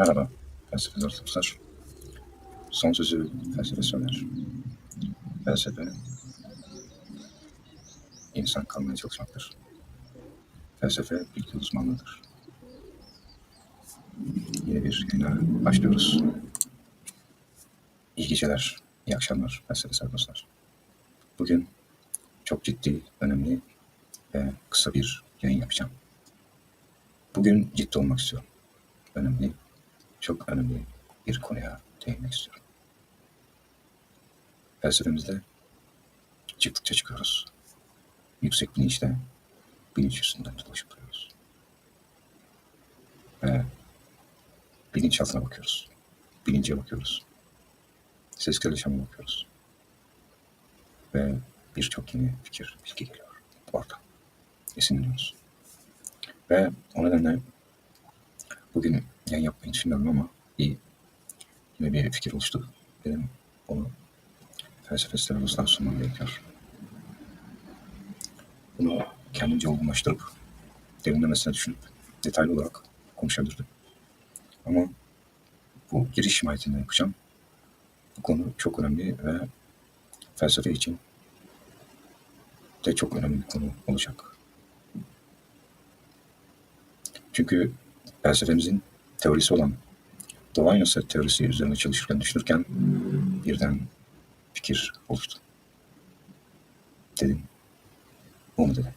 Merhaba, felsefe dostlar. Son sözü felsefe söyler. Felsefe, insan kalmaya çalışmaktır. Felsefe bilgi uzmanlığıdır. Yeni bir yayına başlıyoruz. İyi geceler, iyi akşamlar felsefe dostlar. Bugün çok ciddi, önemli ve kısa bir yayın yapacağım. Bugün ciddi olmak istiyorum. Önemli, çok önemli bir konuya değinmek istiyorum. Felsefemizde çıktıkça çıkıyoruz. Yüksek bilinçle bilinç üstünden dolaşıp duruyoruz. Ve bilinçaltına bakıyoruz. Bilince bakıyoruz. Seskel yaşama bakıyoruz. Ve birçok yeni fikir, bilgi geliyor. Orada. Esinleniyoruz. Ve o nedenle bugün yayın yapmayı düşünüyorum ama bir yine bir fikir oluştu. Benim onu felsefe sitelerine sunmam gerekiyor. Bunu kendimce olgunlaştırıp derinlemesine düşünüp detaylı olarak konuşabilirdim. Ama bu giriş mahiyetinde yapacağım. Bu konu çok önemli ve felsefe için de çok önemli bir konu olacak. Çünkü felsefemizin teorisi olan Doğanyasa teorisi üzerine çalışırken, düşünürken birden fikir oluştu. Dedim, bu mu dedim.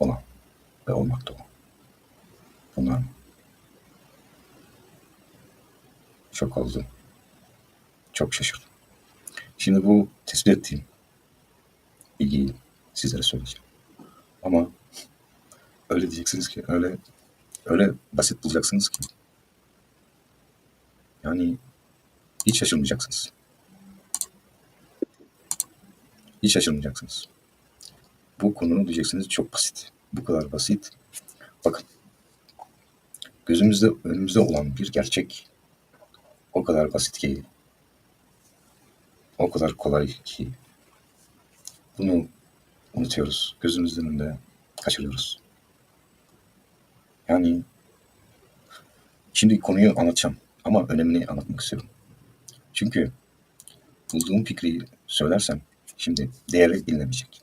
Olan ve olmakta o. Bunlar mı? Çok oldu. Çok şaşırdım. Şimdi bu tespit ettiğim bilgiyi sizlere söyleyeceğim. Ama öyle diyeceksiniz ki, öyle öyle basit bulacaksınız ki. Yani hiç şaşırmayacaksınız. Hiç şaşırmayacaksınız. Bu konu diyeceksiniz çok basit. Bu kadar basit. Bakın. Gözümüzde, önümüzde olan bir gerçek o kadar basit ki, o kadar kolay ki bunu unutuyoruz. Gözümüzün önünde kaçırıyoruz. Yani şimdi konuyu anlatacağım ama önemini anlatmak istiyorum. Çünkü bulduğum fikri söylersem şimdi değerli bilinemeyecek.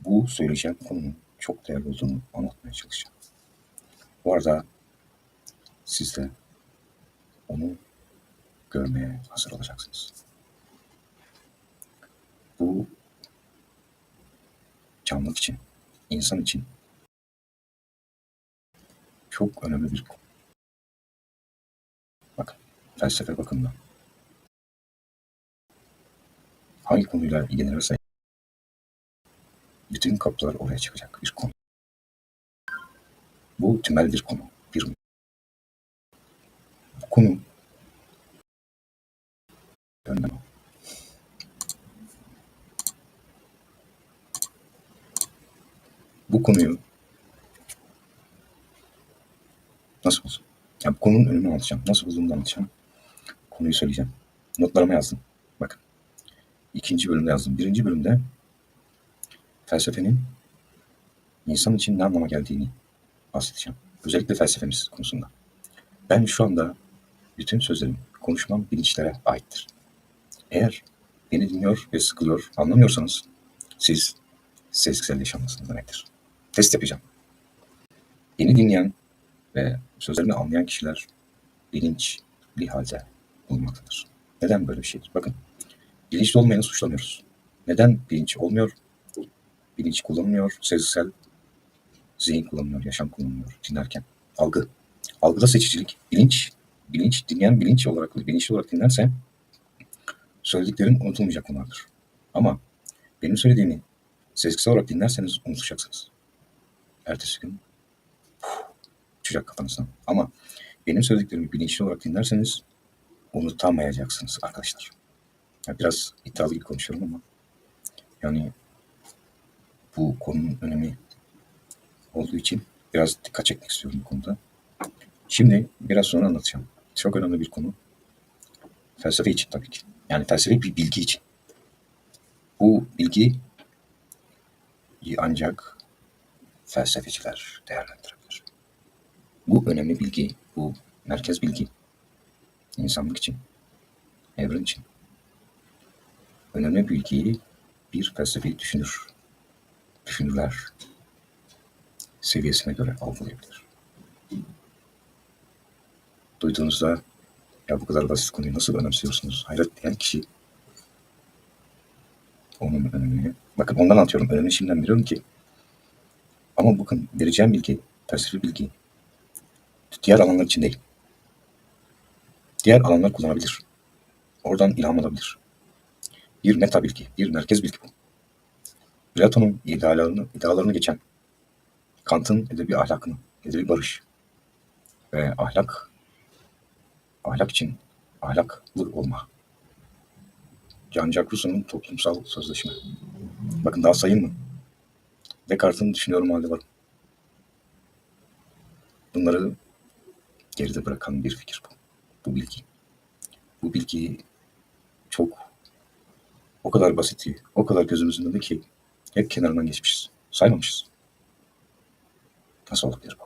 Bu söyleyeceğim konunun çok değerli olduğunu anlatmaya çalışacağım. Bu arada siz de onu görmeye hazır olacaksınız. Bu canlılık için, insan için çok önemli bir konu. Bakın, felsefe bakımından. Hangi konuyla ilgilenirse bütün kapılar oraya çıkacak bir konu. Bu tümel bir konu. Bir bu konu önemli. Bu konuyu nasıl buldum? Yani bu konunun önünü anlatacağım. Nasıl bulduğumu anlatacağım. Konuyu söyleyeceğim. Notlarıma yazdım. Bakın. İkinci bölümde yazdım. Birinci bölümde felsefenin insan için ne anlama geldiğini bahsedeceğim. Özellikle felsefemiz konusunda. Ben şu anda bütün sözlerim, konuşmam bilinçlere aittir. Eğer beni dinliyor ve sıkılıyor, anlamıyorsanız siz sezgisel yaşamlısınız demektir. Test yapacağım. Beni dinleyen ve sözlerimi anlayan kişiler bilinçli halde bulunmaktadır. Neden böyle bir şeydir? Bakın, bilinçli olmayanı suçlamıyoruz. Neden bilinç olmuyor? Bilinç kullanılmıyor, sezgisel zihin kullanılıyor, yaşam kullanılıyor dinlerken. Algı. Algıda seçicilik, bilinç, bilinç, dinleyen bilinç olarak, bilinçli olarak dinlerse söylediklerim unutulmayacak konulardır. Ama benim söylediğimi sezgisel olarak dinlerseniz unutacaksınız. Ertesi gün uçacak kafanızdan. Ama benim söylediklerimi bilinçli olarak dinlerseniz unutamayacaksınız arkadaşlar. Yani biraz iddialı gibi konuşuyorum ama yani bu konunun önemi olduğu için biraz dikkat çekmek istiyorum bu konuda. Şimdi biraz sonra anlatacağım. Çok önemli bir konu. Felsefe için tabii ki. Yani felsefe bir bilgi için. Bu bilgi ancak felsefeciler değerlendirebilir. Bu önemli bilgi, bu merkez bilgi. insanlık için, evren için. Önemli bilgiyi bir felsefi düşünür, düşünürler seviyesine göre algılayabilir. Duyduğunuzda ya bu kadar basit konuyu nasıl önemsiyorsunuz? Hayret diyen kişi onun önemini. Bakın ondan anlatıyorum. Önemini şimdiden biliyorum ki. Ama bakın vereceğim bilgi, felsefi bilgi diğer alanlar için değil. Diğer alanlar kullanabilir. Oradan ilham alabilir. Bir meta bilgi, bir merkez bilgi bu. Platon'un idealarını, idealarını geçen Kant'ın edebi ahlakını, edebi barış ve ahlak, ahlak için ahlaklı olma. Jean-Jacques Rousseau'nun toplumsal sözleşme. Bakın daha sayayım mı? Descartes'in düşünüyorum halde var. Bunları geride bırakan bir fikir bu. Bu bilgi. Bu bilgi çok o kadar basitti, o kadar gözümüzün önünde ki hep kenarından geçmişiz. Saymamışız. Nasıl olabilir bu?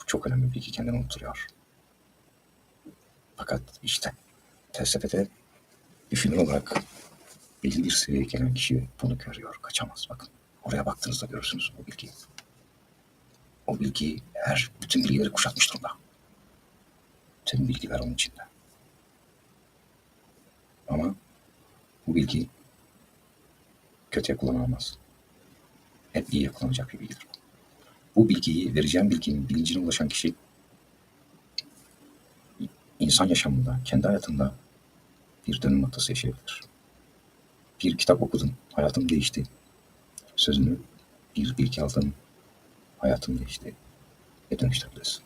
Bu çok önemli bir bilgi kendini unutturuyor. Fakat işte felsefede düşünür olarak belli bir seviyeye gelen kişi bunu görüyor, kaçamaz. Bakın oraya baktığınızda görürsünüz o bilgiyi. O bilgi her bütün bilgileri kuşatmış durumda. Tüm bilgiler onun içinde. Ama bu bilgi kötüye kullanılamaz. Hep iyiye kullanacak bir bilgidir. Bu bilgiyi, vereceğim bilginin bilincine ulaşan kişi insan yaşamında, kendi hayatında bir dönüm noktası yaşayabilir. Bir kitap okudum, hayatım değişti. Sözünü bir bilgi aldım, hayatım değişti. Ve dönüştürebilirsin.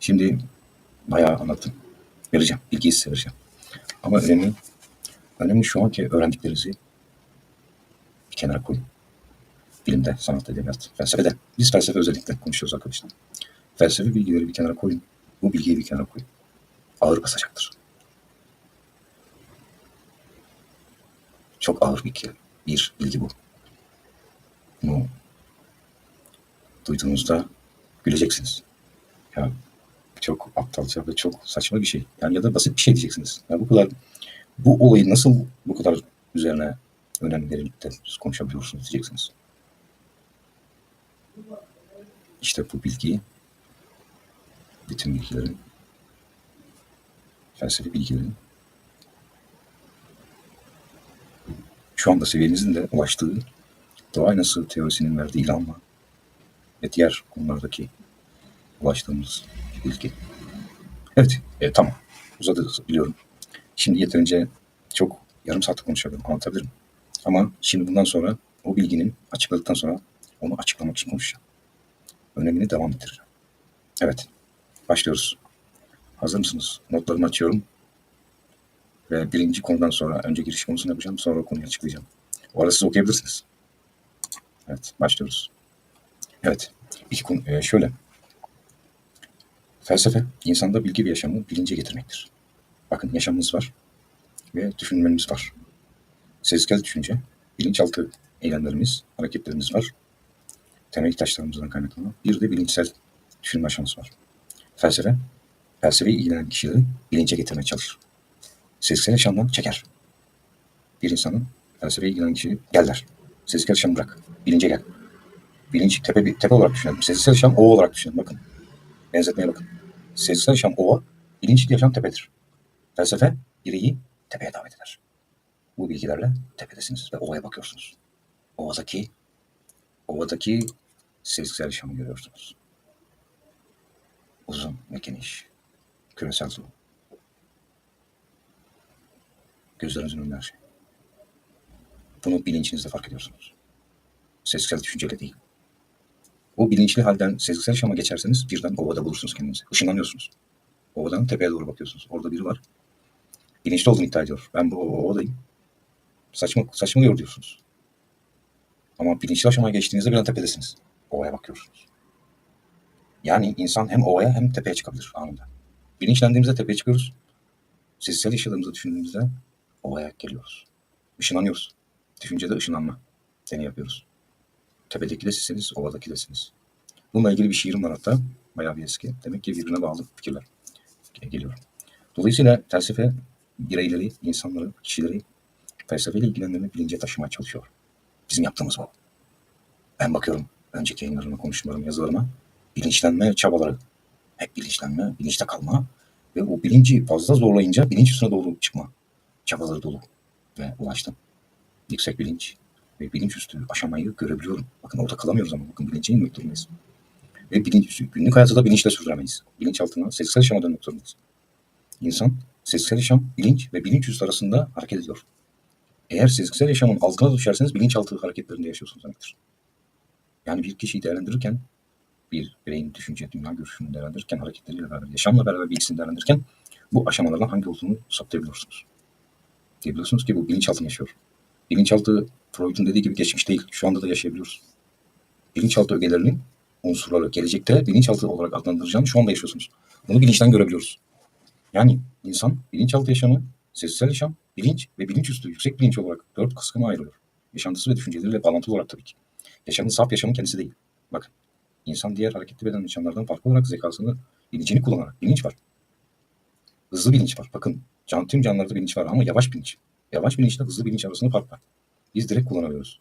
Şimdi bayağı anlattım. Vereceğim, bilgiyi size vereceğim. Ama önemli, önemli şu anki öğrendiklerinizi bir kenara koyun. Bilimde, sanatta, edebiyat, felsefede. Biz felsefe özellikle konuşuyoruz arkadaşlar. Felsefe bilgileri bir kenara koyun. Bu bilgiyi bir kenara koyun. Ağır basacaktır. Çok ağır bir, bir bilgi bu. Bunu duyduğunuzda güleceksiniz. Ya çok aptalca ve çok saçma bir şey. Yani ya da basit bir şey diyeceksiniz. Ya bu kadar bu olayı nasıl bu kadar üzerine önem verilip de konuşabiliyorsunuz diyeceksiniz. İşte bu bilgiyi bütün bilgilerin felsefi bilgilerin şu anda seviyenizin de ulaştığı doğa aynası teorisinin verdiği ilhamla ve diğer konulardaki ulaştığımız bilgi. Evet, e, tamam. Uzadı biliyorum. Şimdi yeterince çok yarım saat konuşabilirim, anlatabilirim. Ama şimdi bundan sonra o bilginin açıkladıktan sonra onu açıklamak için konuşacağım. Önemini devam ettireceğim. Evet, başlıyoruz. Hazır mısınız? Notlarımı açıyorum. Ve birinci konudan sonra önce giriş konusunu yapacağım, sonra konuyu açıklayacağım. O arada siz okuyabilirsiniz. Evet, başlıyoruz. Evet, iki konu, e, şöyle. Felsefe, insanda bilgi ve yaşamı bilince getirmektir. Bakın yaşamımız var ve düşünmemiz var. Sezgisel düşünce, bilinçaltı eylemlerimiz, hareketlerimiz var. Temel ihtiyaçlarımızdan kaynaklanan bir de bilinçsel düşünme aşaması var. Felsefe, felsefeyi ilgilenen kişileri bilince getirmeye çalışır. Sezgisel yaşamdan çeker. Bir insanın felsefeyi ilgilenen kişi gel der. Sezgisel yaşamı bırak. Bilince gel. Bilinç tepe, bir tepe olarak düşünelim. Sezgisel yaşam ova olarak düşünelim. Bakın. Benzetmeye bakın. Sezgisel yaşam ova, bilinçli yaşam tepedir. Felsefe bireyi tepeye davet eder. Bu bilgilerle tepedesiniz ve ovaya bakıyorsunuz. Ovadaki ovadaki sezgisel yaşamı görüyorsunuz. Uzun ve geniş. Küresel su. Gözlerinizin önünde her şey. Bunu bilincinizde fark ediyorsunuz. Sezgisel düşünceyle değil. O bilinçli halden sezgisel yaşama geçerseniz birden ovada bulursunuz kendinizi. Işınlanıyorsunuz. Ovadan tepeye doğru bakıyorsunuz. Orada biri var. Bilinçli olduğunu iddia ediyor. Ben bu ovadayım. Saçma, saçmalıyor diyorsunuz. Ama bilinçli aşamaya geçtiğinizde birden tepedesiniz. Ovaya bakıyorsunuz. Yani insan hem ovaya hem tepeye çıkabilir anında. Bilinçlendiğimizde tepeye çıkıyoruz. Sezgisel yaşadığımızı düşündüğümüzde ovaya geliyoruz. Işınlanıyoruz. Düşüncede ışınlanma deney yapıyoruz. Tepedeki de sizsiniz, ovadaki de sizsiniz. Bununla ilgili bir şiirim var hatta. Bayağı bir eski. Demek ki birbirine bağlı fikirler. Ge- Geliyor. Dolayısıyla felsefe bireyleri, insanları, kişileri felsefeyle ilgilendirme bilince taşımaya çalışıyor. Bizim yaptığımız bu. Ben bakıyorum önceki yayınlarıma, konuşmalarıma, yazılarıma bilinçlenme çabaları. Hep bilinçlenme, bilinçte kalma ve o bilinci fazla zorlayınca bilinç üstüne doğru çıkma çabaları dolu ve ulaştım. Yüksek bilinç ve bilinç üstü aşamayı görebiliyorum. Bakın orada kalamıyoruz ama bakın bilince inmek durumundayız. Ve bilinç, günlük hayatı da bilinçle sürdüremeyiz. Bilinç altına sezgisel yaşama dönmek zorundayız. İnsan sezgisel yaşam, bilinç ve bilinç üstü arasında hareket ediyor. Eğer sezgisel yaşamın altına düşerseniz bilinçaltı hareketlerinde yaşıyorsunuz demektir. Yani bir kişiyi değerlendirirken bir bireyin düşünce, dünya görüşünü değerlendirirken, hareketleriyle beraber, yaşamla beraber bilgisini değerlendirirken bu aşamalardan hangi olduğunu saptayabiliyorsunuz. Diyebiliyorsunuz ki bu bilinçaltını yaşıyor. Bilinçaltı Freud'un dediği gibi geçmiş değil, şu anda da yaşayabiliyoruz. Bilinçaltı ögelerinin unsurları gelecekte bilinçaltı olarak adlandıracağını şu anda yaşıyorsunuz. Bunu bilinçten görebiliyoruz. Yani insan bilinçaltı yaşamı, sezgisel yaşam, bilinç ve bilinçüstü yüksek bilinç olarak dört kısma ayrılıyor. Yaşantısı ve düşünceleriyle bağlantılı olarak tabii ki. Yaşamın saf yaşamın kendisi değil. Bakın, insan diğer hareketli beden yaşamlardan farklı olarak zekasını, bilincini kullanarak, bilinç var. Hızlı bilinç var. Bakın, can, tüm canlılarda bilinç var ama yavaş bilinç. Yavaş bilinçle hızlı bilinç arasında fark var. Biz direkt kullanamıyoruz.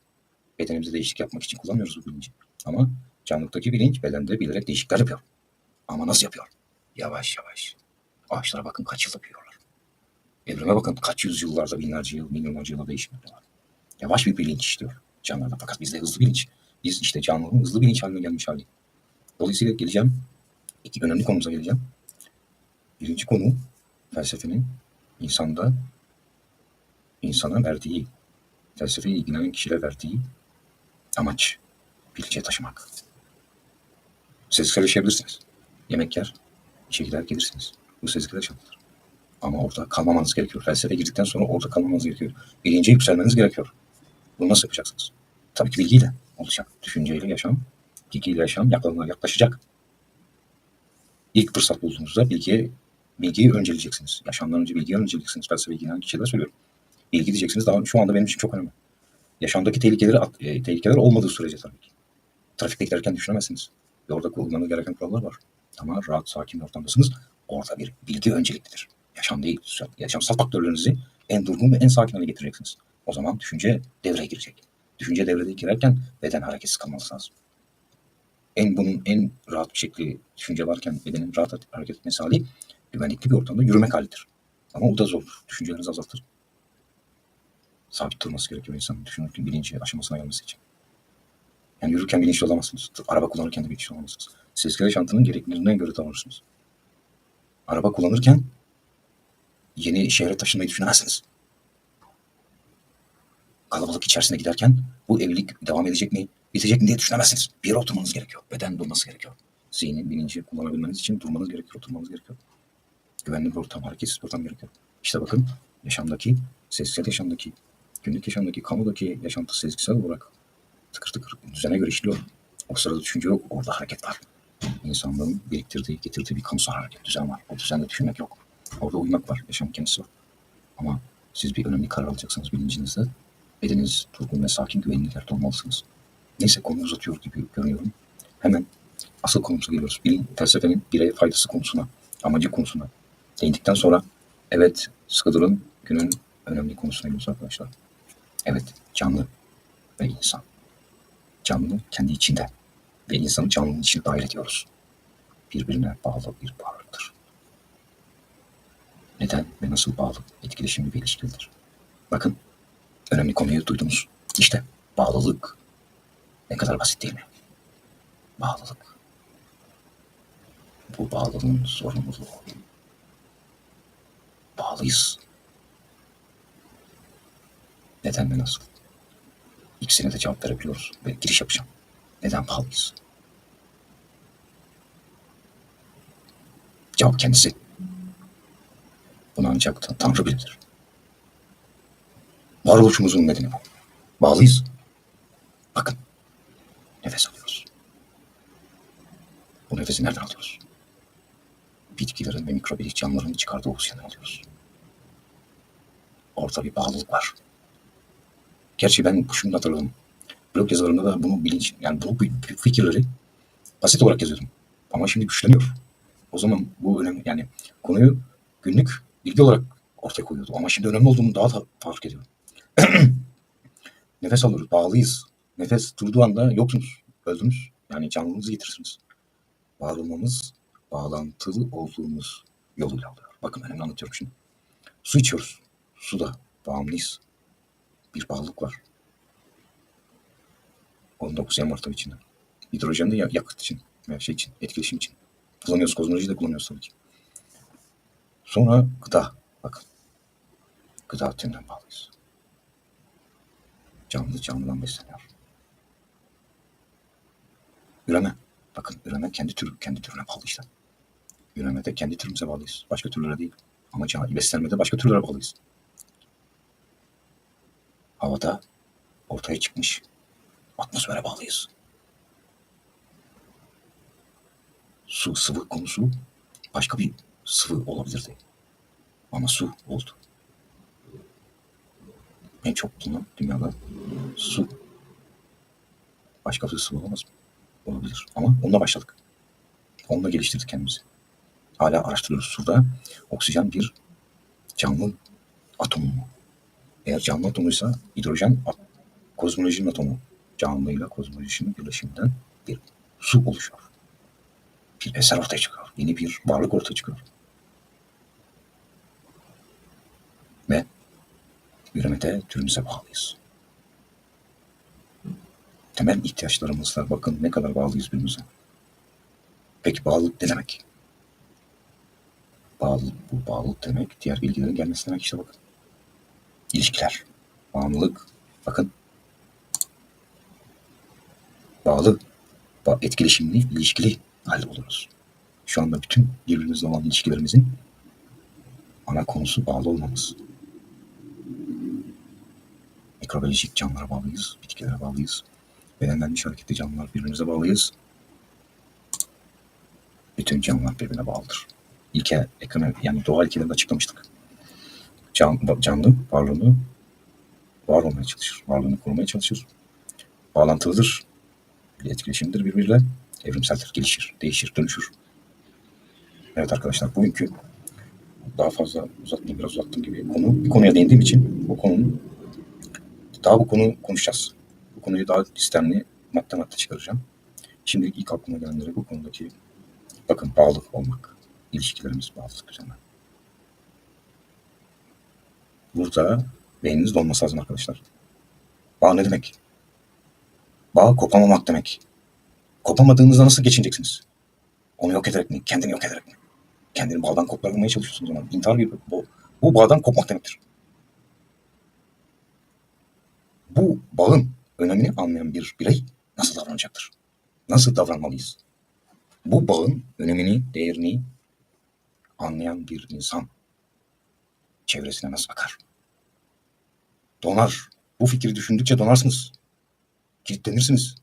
Bedenimizde değişiklik yapmak için kullanmıyoruz bu bilinci. Ama canlılıktaki bilinç bedende bilerek değişiklikler yapıyor. Ama nasıl yapıyor? Yavaş yavaş. Ağaçlara bakın kaç yılda büyüyorlar. Evrime bakın kaç yüzyıllarda, binlerce yıl, milyonlarca yılda değişim yapıyorlar. Yavaş bir bilinç işliyor canlılarda. Fakat bizde hızlı bilinç. Biz işte canlının hızlı bilinç haline gelmiş hali. Dolayısıyla geleceğim. iki önemli konumuza geleceğim. Birinci konu felsefenin insanda insana verdiği, felsefeyle ilgilenen kişilere verdiği amaç bilince taşımak. Sezgisel yaşayabilirsiniz. Yemek yer, işe gider gelirsiniz. Bu sezgisel yaşamdır. Ama orada kalmamanız gerekiyor. Felsefe girdikten sonra orada kalmamanız gerekiyor. Bilince yükselmeniz gerekiyor. Bunu nasıl yapacaksınız? Tabii ki bilgiyle olacak. Düşünceyle yaşam, bilgiyle yaşam yaklanına yaklaşacak. İlk fırsat bulduğunuzda bilgiye, bilgiyi önceleyeceksiniz. Yaşamdan önce bilgiyi önceleyeceksiniz. Felsefe ilgilenen kişilere söylüyorum. Bilgi diyeceksiniz daha şu anda benim için çok önemli. Yaşamdaki tehlikeleri, e, tehlikeler olmadığı sürece tabii ki. Trafikte giderken düşünemezsiniz. Ve orada kullanmanız gereken kurallar var. Ama rahat, sakin bir ortamdasınız. Orada bir bilgi önceliklidir. Yaşam değil. Yaşamsal faktörlerinizi en durgun ve en sakin hale getireceksiniz. O zaman düşünce devreye girecek. Düşünce devreye girerken beden hareketsiz kalması lazım. En bunun en rahat bir şekli düşünce varken bedenin rahat hareket etmesi hali güvenlikli bir ortamda yürümek halidir. Ama o da zor. Düşüncelerinizi azaltır. Sabit durması gerekiyor insanın düşünürken bilinci aşamasına gelmesi için. Yani yürürken bilinçli olamazsınız. Araba kullanırken de bilinçli olamazsınız. Sezgisel yaşantının gerekliliğine göre davranırsınız. Araba kullanırken yeni şehre taşınmayı düşünemezsiniz. Kalabalık içerisinde giderken bu evlilik devam edecek mi, bitecek mi diye düşünemezsiniz. Bir yere oturmanız gerekiyor. Beden durması gerekiyor. Zihnin, bilinci kullanabilmeniz için durmanız gerekiyor, oturmanız gerekiyor. Güvenli bir ortam, hareketsiz bir ortam gerekiyor. İşte bakın yaşamdaki, sezgisel yaşamdaki, günlük yaşamdaki, kamudaki yaşantı sezgisel olarak tıkır tıkır düzene göre işliyor. O sırada düşünce yok, orada hareket var. İnsanlığın biriktirdiği, getirdiği bir kamusal hareket, düzen var. O düzende düşünmek yok. Orada uyumak var, yaşam kendisi var. Ama siz bir önemli karar alacaksınız bilincinizde. Bedeniniz durgun ve sakin güvenli yerde olmalısınız. Neyse konu uzatıyor gibi görüyorum. Hemen asıl konumuza geliyoruz. Bilim, felsefenin bireye faydası konusuna, amacı konusuna değindikten sonra evet sıkı durun günün önemli konusuna geliyoruz arkadaşlar. Evet canlı ve insan. Canlı kendi içinde ve insanı canlının içine dahil ediyoruz. Birbirine bağlı bir varlıktır. Neden ve nasıl bağlı etkileşimli bir ilişkidir? Bakın önemli konuyu duydunuz. İşte bağlılık. Ne kadar basit değil mi? Bağlılık. Bu bağlılığın sorumluluğu. Bağlıyız. Neden ve nasıl? İkisine de cevap verebiliyoruz ve giriş yapacağım. Neden bağlıyız? Cevap kendisi. Bunu ancak Tan- Tanrı bilir. Varoluşumuzun nedeni bu. Bağlıyız. Bakın. Nefes alıyoruz. Bu nefesi nereden alıyoruz? Bitkilerin ve mikrobilik canlıların çıkardığı oksijeni alıyoruz. Orada bir bağlılık var. Gerçi ben şunu hatırladım. Blog yazılarında da bunu bilinç, yani bu fikirleri Basit olarak yazıyordum. Ama şimdi güçleniyor. O zaman bu önemli. Yani konuyu günlük bilgi olarak ortaya koyuyordu. Ama şimdi önemli olduğunu daha da fark ediyorum. Nefes alıyoruz. Bağlıyız. Nefes durduğu anda yoksunuz. Öldünüz. Yani canlılığınızı yitirirsiniz. Var olmamız bağlantılı olduğumuz yoluyla oluyor. Bakın önemli anlatıyorum şimdi. Su içiyoruz. Suda bağımlıyız. Bir bağlılık var. 19 yan var tabii içinde. Hidrojen de ya- yakıt için veya şey için, etkileşim için. Kullanıyoruz, kozmolojiyi de kullanıyoruz tabii ki. Sonra gıda. Bakın. Gıda türünden bağlıyız. Canlı canlıdan besleniyor. Üreme. Bakın üreme kendi türü, kendi türüne bağlı işte. Üremede kendi türümüze bağlıyız. Başka türlere değil. Ama beslenmede başka türlere bağlıyız. Havada ortaya çıkmış atmosfere bağlıyız. Su sıvı konusu başka bir sıvı olabilirdi. Ama su oldu. En çok bulunan dünyada su. Başka bir sıvı olamaz mı? Olabilir. Ama onunla başladık. Onunla geliştirdik kendimizi. Hala araştırıyoruz. Suda oksijen bir canlı atomu mu? Eğer canlı atomuysa hidrojen at- kozmolojinin atomu. Canlıyla kozmolojinin birleşiminden bir su oluşuyor. Bir eser ortaya çıkıyor. Yeni bir varlık ortaya çıkıyor. Ve üremede türümüze bağlıyız. Temel ihtiyaçlarımızla bakın ne kadar bağlıyız birbirimize. Peki bağlılık ne demek? Bağlılık, bu bağlılık demek diğer bilgilerin gelmesi demek işte bakın. İlişkiler, bağımlılık, bakın. Bağlı, ba- etkileşimli, ilişkili halde oluruz. Şu anda bütün birbirimizle olan ilişkilerimizin ana konusu bağlı olmamız. Mikrobiyolojik canlılara bağlıyız, bitkilere bağlıyız. Bedenlenmiş hareketli canlılar birbirimize bağlıyız. Bütün canlılar birbirine bağlıdır. İlke, ekonomi, yani doğa ilkelerini açıklamıştık. Can, canlı varlığını var olmaya çalışır. Varlığını korumaya çalışır. Bağlantılıdır. Bir etkileşimdir birbiriyle. Evrimseldir, gelişir, değişir, dönüşür. Evet arkadaşlar bugünkü daha fazla uzatmayayım, biraz uzattım gibi konu. Bir konuya değindiğim için bu konunun daha bu konu konuşacağız. Bu konuyu daha sistemli madde madde çıkaracağım. Şimdi ilk aklıma gelenleri bu konudaki bakın bağlı olmak. ilişkilerimiz bağlılık üzerine. Burada beyniniz dolması lazım arkadaşlar. Bağ ne demek? Bağ kopamamak demek. Kopamadığınızda nasıl geçineceksiniz? Onu yok ederek mi? Kendini yok ederek mi? Kendini bağdan koparmaya çalışıyorsunuz ama intihar gibi bu. Bu bağdan kopmak demektir. Bu bağın önemini anlayan bir birey nasıl davranacaktır? Nasıl davranmalıyız? Bu bağın önemini, değerini anlayan bir insan çevresine nasıl bakar? Donar. Bu fikri düşündükçe donarsınız. Kilitlenirsiniz.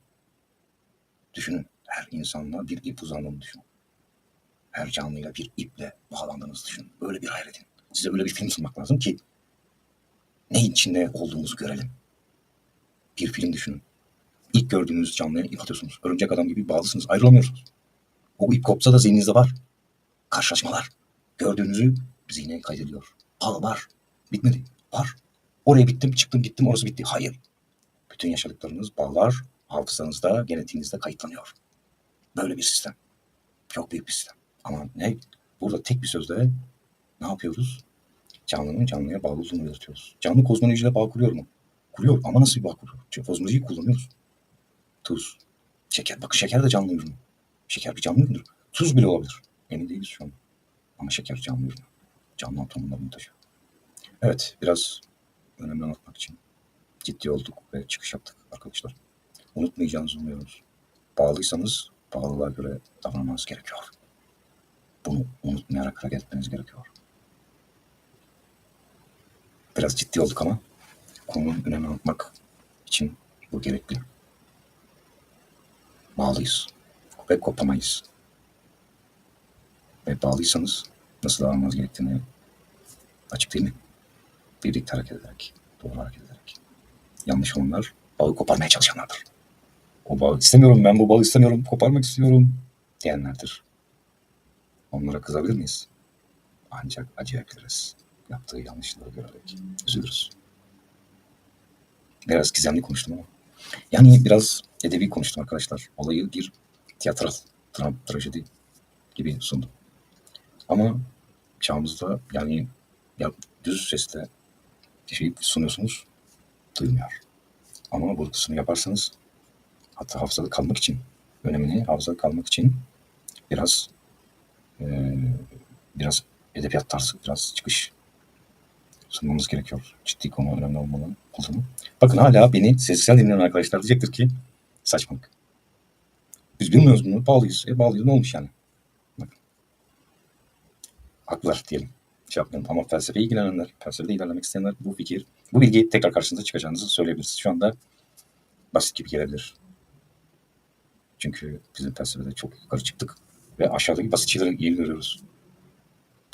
Düşünün. Her insanla bir ip uzandığını düşünün. Her canlıyla bir iple bağlandığınızı düşünün. Böyle bir hayal edin. Size böyle bir film sunmak lazım ki ne içinde olduğumuzu görelim. Bir film düşünün. İlk gördüğünüz canlıya ip atıyorsunuz. Örümcek adam gibi bağlısınız. Ayrılamıyorsunuz. O ip kopsa da zihninizde var. Karşılaşmalar. Gördüğünüzü zihne kaydediyor. Bağ var. Bitmedi. Var. Oraya bittim, çıktım, gittim, orası bitti. Hayır. Bütün yaşadıklarınız bağlar hafızanızda, genetiğinizde kayıtlanıyor. Böyle bir sistem. Çok büyük bir sistem. Ama ne? Burada tek bir sözle ne yapıyoruz? Canlının canlıya bağlı olduğunu belirtiyoruz. Canlı kozmolojiyle bağ kuruyor mu? Kuruyor ama nasıl bir bağ kuruyor? Çünkü kozmolojiyi kullanıyoruz. Tuz, şeker. Bakın şeker de canlı ürün. Şeker bir canlı üründür. Tuz bile olabilir. Emin değiliz şu an. Ama şeker canlı ürün. Canlı atomlarını taşıyor. Evet, biraz önemli anlatmak için ciddi olduk ve çıkış yaptık arkadaşlar. Unutmayacağınızı umuyoruz. Bağlıysanız bağlılığa göre davranmanız gerekiyor. Bunu unutmayarak hareket etmeniz gerekiyor. Biraz ciddi olduk ama konunun önemini anlatmak için bu gerekli. Bağlıyız ve kopamayız. Ve bağlıysanız nasıl davranmanız gerektiğini açık değil mi? Birlikte hareket ederek, doğru hareket ederek. Yanlış olanlar bağı koparmaya çalışanlardır. o bağı istemiyorum ben bu bağı istemiyorum koparmak istiyorum diyenlerdir. Onlara kızabilir miyiz? Ancak acıyabiliriz. Yaptığı yanlışları görerek üzülürüz. Biraz gizemli konuştum ama. Yani biraz edebi konuştum arkadaşlar. Olayı bir tiyatral, tra- trajedi gibi sundum. Ama çağımızda yani ya düz sesle şey sunuyorsunuz duymuyor. Ama bu kısmını yaparsanız hatta hafızada kalmak için önemini hafızada kalmak için biraz eee, biraz edebiyat tarzı biraz çıkış sunmamız gerekiyor. Ciddi konu önemli olmalı. Oldu mu? Bakın hala beni sessizden dinleyen arkadaşlar diyecektir ki saçmalık. Biz bilmiyoruz bunu. Bağlıyız. E bağlıyız. Ne olmuş yani? Bakın. Haklılar diyelim. Şey yapmayalım. Ama felsefe ilgilenenler, felsefede ilerlemek isteyenler bu fikir, bu bilgi tekrar karşınıza çıkacağınızı söyleyebiliriz. Şu anda basit gibi gelebilir. Çünkü bizim felsefede çok yukarı çıktık ve aşağıdaki basit şeyleri iyi görüyoruz.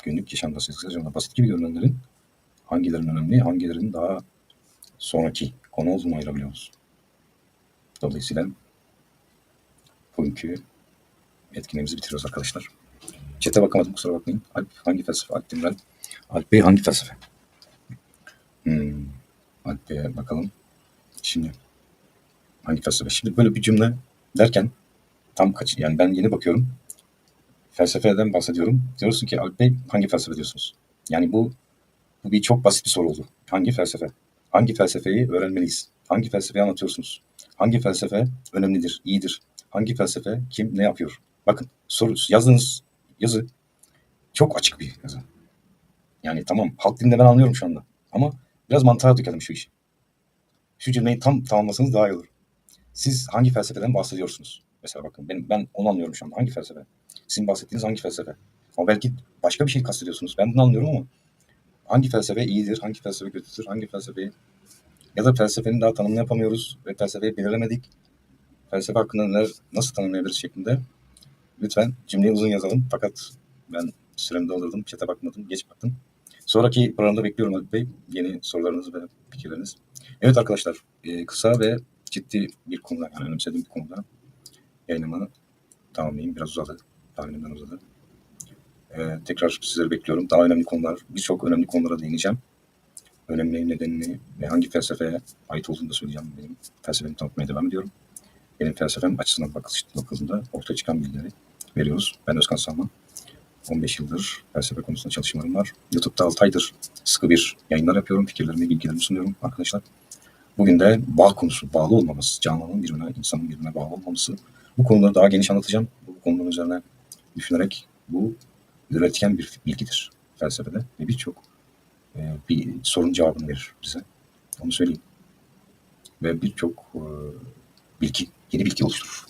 Günlük yaşamda, yaşamda basit gibi görünenlerin hangilerinin önemli, hangilerinin daha sonraki konu olduğunu ayırabiliyoruz. Dolayısıyla bugünkü etkinliğimizi bitiriyoruz arkadaşlar. Çete bakamadım kusura bakmayın. Alp hangi felsefe? Alp Demirel. Alp Bey hangi felsefe? Hmm. Alp Bey'e bakalım. Şimdi hangi felsefe? Şimdi böyle bir cümle derken tam kaç yani ben yeni bakıyorum. Felsefeden bahsediyorum. Diyorsun ki Alp Bey hangi felsefe diyorsunuz? Yani bu bu bir çok basit bir soru oldu. Hangi felsefe? Hangi felsefeyi öğrenmeliyiz? Hangi felsefeyi anlatıyorsunuz? Hangi felsefe önemlidir, iyidir? Hangi felsefe kim ne yapıyor? Bakın soru yazdığınız yazı çok açık bir yazı. Yani tamam halk dilinde ben anlıyorum şu anda. Ama biraz mantığa dökelim şu işi. Şu cümleyi tam tamamlasanız daha iyi olur. Siz hangi felsefeden bahsediyorsunuz? Mesela bakın benim, ben onu anlıyorum şu anda. Hangi felsefe? Sizin bahsettiğiniz hangi felsefe? Ama belki başka bir şey kastediyorsunuz. Ben bunu anlıyorum ama hangi felsefe iyidir, hangi felsefe kötüdür, hangi felsefeyi ya da felsefenin daha tanımını yapamıyoruz ve felsefeyi belirlemedik. Felsefe hakkında neler, nasıl tanımlayabiliriz şeklinde lütfen cümleyi uzun yazalım. Fakat ben süremi doldurdum, çete bakmadım, geç baktım. Sonraki programda bekliyorum Haluk Bey. Yeni sorularınız ve fikirleriniz. Evet arkadaşlar, e, kısa ve ciddi bir konuda, yani önemsediğim bir konuda yayınımı tamamlayayım. Biraz uzadı, tahminimden uzadı. E, tekrar sizleri bekliyorum. Daha önemli konular, birçok önemli konulara değineceğim. Önemli nedenini ve hangi felsefeye ait olduğunu da söyleyeceğim. Benim felsefemi tanıtmaya devam ediyorum. Benim felsefem açısından bakıldığında ortaya çıkan bilgileri veriyoruz. Ben Özkan Salman. 15 yıldır felsefe konusunda çalışmalarım var. YouTube'da 6 aydır sıkı bir yayınlar yapıyorum. Fikirlerimi, bilgilerimi sunuyorum arkadaşlar. Bugün de bağ konusu, bağlı olmamız, canlının birbirine, insanın birbirine bağlı olmaması. Bu konuları daha geniş anlatacağım. Bu konuların üzerine düşünerek bu üretken bir bilgidir felsefede ve birçok e, bir sorun cevabını verir bize. Onu söyleyeyim. Ve birçok e, bilgi, yeni bilgi oluşturur.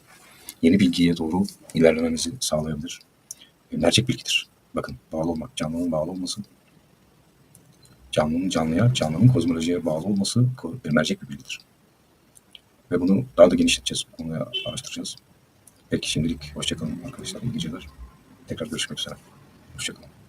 Yeni bilgiye doğru ilerlememizi sağlayabilir. E, Mercek bilgidir. Bakın bağlı olmak, canlının bağlı olması, canlının canlıya, canlının kozmolojiye bağlı olması bir mercek bir bilgidir. Ve bunu daha da genişleteceğiz, bu konuyu araştıracağız. Peki şimdilik hoşçakalın arkadaşlar, iyi geceler. Tekrar görüşmek üzere. Hoşçakalın.